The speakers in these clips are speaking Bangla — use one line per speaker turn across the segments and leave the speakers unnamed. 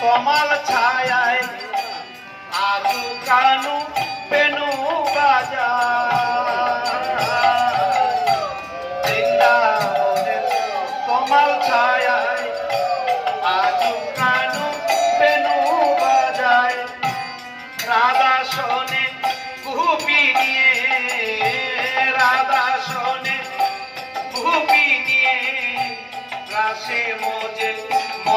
তমাল ছায়ায় আজু কানু বেনু বাজা বৃন্দাবনের তমাল ছায়ায় আজু কানু বেনু বাজায়। রাধা শোনে গুপি নিয়ে, রাধা শোনে গুপি মজে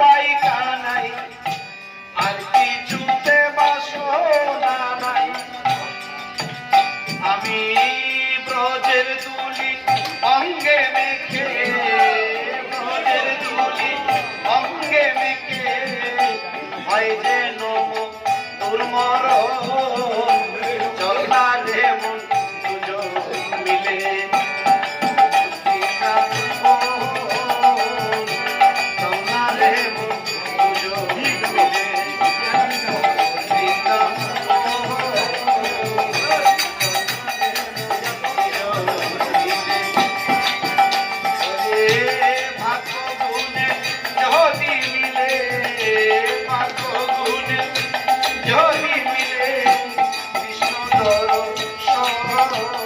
ভাই কানাই আর কিছুতে বাসনা নাই। আমি ব্রজের দুলি Hello.